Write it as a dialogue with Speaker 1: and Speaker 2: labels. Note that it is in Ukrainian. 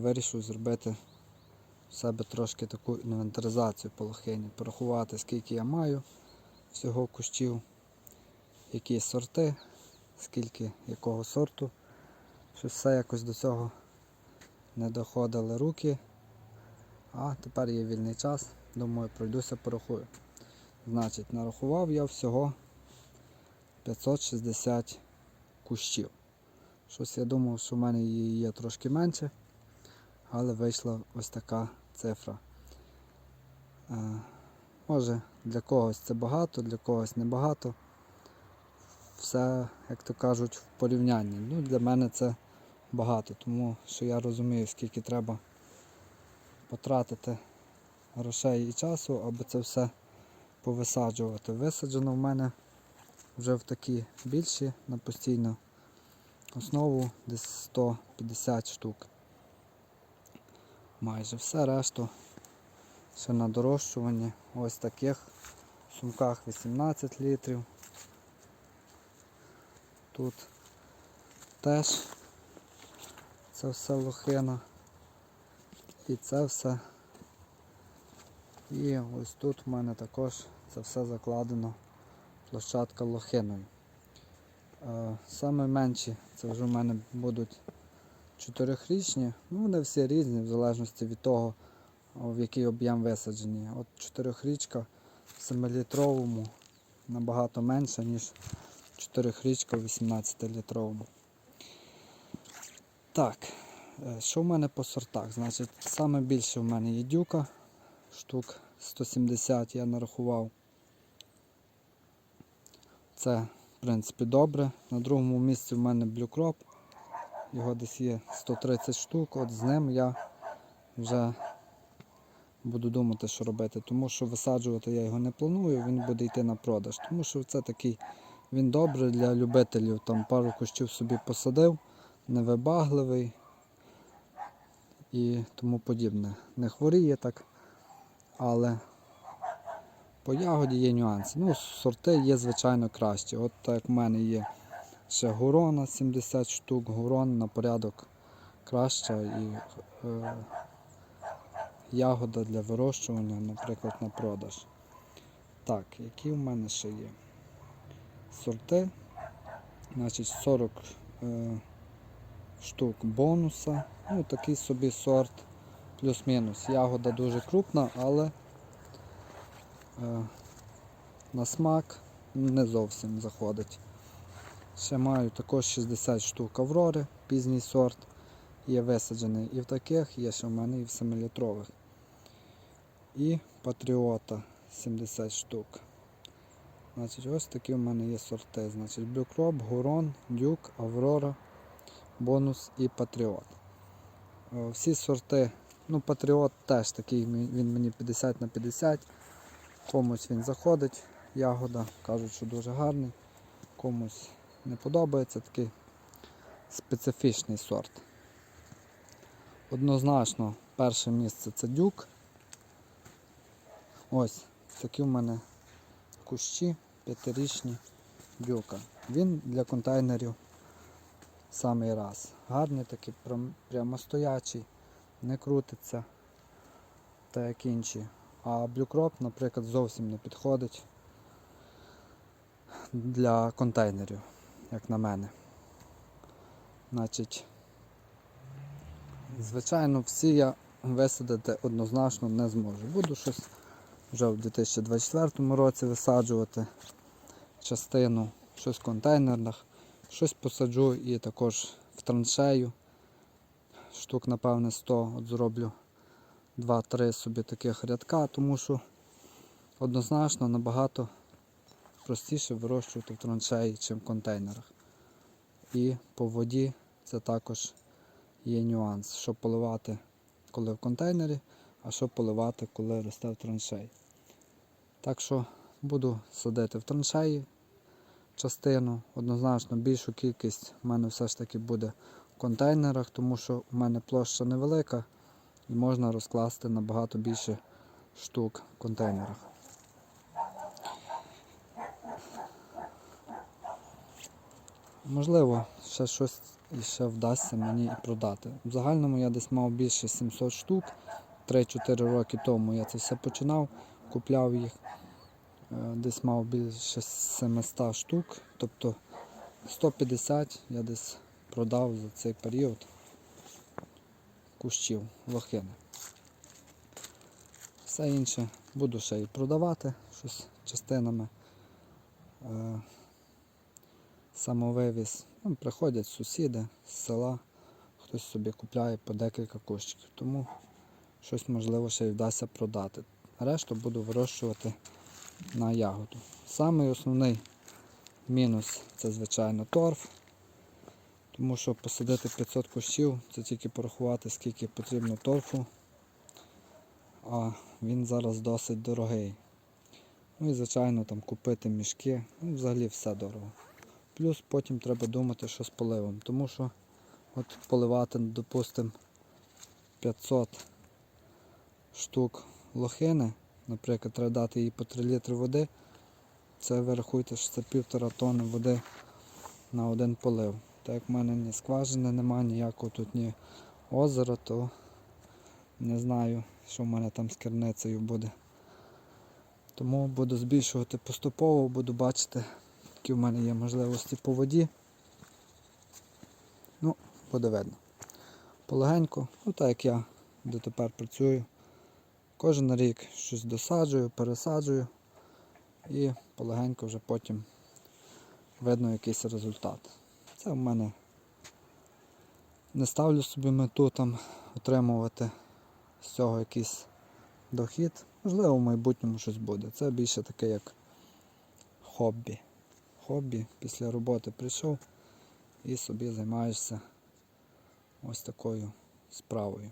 Speaker 1: вирішив зробити в себе трошки таку інвентаризацію по лохині, порахувати, скільки я маю всього кущів, які сорти, скільки якого сорту. Щось все якось до цього не доходили руки. А тепер є вільний час. Думаю, пройдуся порахую. Значить, нарахував я всього 560 кущів. Щось я думав, що в мене її є трошки менше, але вийшла ось така цифра. Е, Може для когось це багато, для когось небагато. Все, як то кажуть, в порівнянні. Ну, для мене це багато, тому що я розумію, скільки треба потратити грошей і часу, аби це все повисаджувати. Висаджено в мене вже в такі більші на постійну основу десь 150 штук. Майже все решту ще на дорощуванні. Ось таких в сумках 18 літрів. Тут теж це все лохина. І це все. І ось тут в мене також це все закладено площадка лохиною. Е, Саме менші це вже в мене будуть чотирьохрічні. Ну, вони всі різні, в залежності від того, в який об'єм висаджені. От чотирьохрічка в 7-літровому набагато менша, ніж чотирьохрічка в 18-літровому. Так, е, що в мене по сортах? Значить, саме більше в мене є дюка, штук 170 я нарахував. Це, в принципі, добре. На другому місці в мене блюкроп. Його десь є 130 штук. От з ним я вже буду думати, що робити. Тому що висаджувати я його не планую, він буде йти на продаж. Тому що це такий, він добрий для любителів. Там пару кущів собі посадив, невибагливий і тому подібне. Не хворіє так, але по ягоді є нюанси. Ну, сорти є, звичайно, кращі. От так в мене є ще гурона 70 штук, гурон на порядок краща і е, ягода для вирощування, наприклад, на продаж. Так, які в мене ще є? Сорти. Значить, 40 е, штук бонуса. Ну, такий собі сорт, плюс-мінус. Ягода дуже крупна, але е, на смак не зовсім заходить. Ще маю також 60 штук аврори, пізній сорт. Є висаджений і в таких, є ще в мене і в 7-літрових. І патріота 70 штук. Значить, ось такі в мене є сорти. Значить, Блюкроп, Гурон, Дюк, Аврора, Бонус і Патріот. Е, Всі сорти, ну Патріот теж такий, він мені 50 на 50. Комусь він заходить, ягода, кажуть, що дуже гарний, комусь не подобається такий специфічний сорт. Однозначно, перше місце це дюк. Ось такі в мене кущі п'ятирічні дюка. Він для контейнерів самий раз. Гарний такий, прям- прямостоячий, не крутиться, та як інші. А блюкроп, наприклад, зовсім не підходить для контейнерів, як на мене. Значить, звичайно, всі я висадити однозначно не зможу. Буду щось вже в 2024 році висаджувати частину, щось в контейнерах, щось посаджу і також в траншею. Штук, напевне, 100 от зроблю 2-3 собі таких рядка, тому що однозначно набагато простіше вирощувати в траншеї, чим в контейнерах. І по воді це також є нюанс, що поливати, коли в контейнері, а що поливати, коли росте в траншеї. Так що буду садити в траншеї частину. Однозначно більшу кількість в мене все ж таки буде в контейнерах, тому що в мене площа невелика і можна розкласти набагато більше штук в контейнерах. Можливо, ще щось і вдасться мені і продати. В загальному я десь мав більше 700 штук. 3-4 роки тому я це все починав, купляв їх. Е, Десь мав більше 700 штук. Тобто 150 я десь продав за цей період кущів лохини. Все інше буду ще і продавати щось частинами. Самовивіз. Ну, приходять сусіди з села, хтось собі купляє по декілька кущиків. Тому щось можливо ще й вдасться продати. Решту буду вирощувати на ягоду. Самий основний мінус це, звичайно, торф. Тому що посадити 500 кущів, це тільки порахувати, скільки потрібно торфу. А він зараз досить дорогий. Ну і звичайно там купити мішки, ну взагалі все дорого. Плюс потім треба думати, що з поливом. Тому що от поливати, допустимо, 500 штук лохини, наприклад, треба дати їй по 3 літри води. Це ви що це півтора тонни води на один полив. Так як в мене ні скважини немає, ніякого тут ні озера, то не знаю, що в мене там з керницею буде. Тому буду збільшувати поступово, буду бачити, які в мене є можливості по воді. Ну, буде видно. Полегенько, ну так як я дотепер працюю. Кожен рік щось досаджую, пересаджую і полегенько вже потім видно якийсь результат. Це в мене не ставлю собі мету там отримувати з цього якийсь дохід. Можливо, в майбутньому щось буде. Це більше таке як хобі. Хобі після роботи прийшов і собі займаєшся ось такою справою.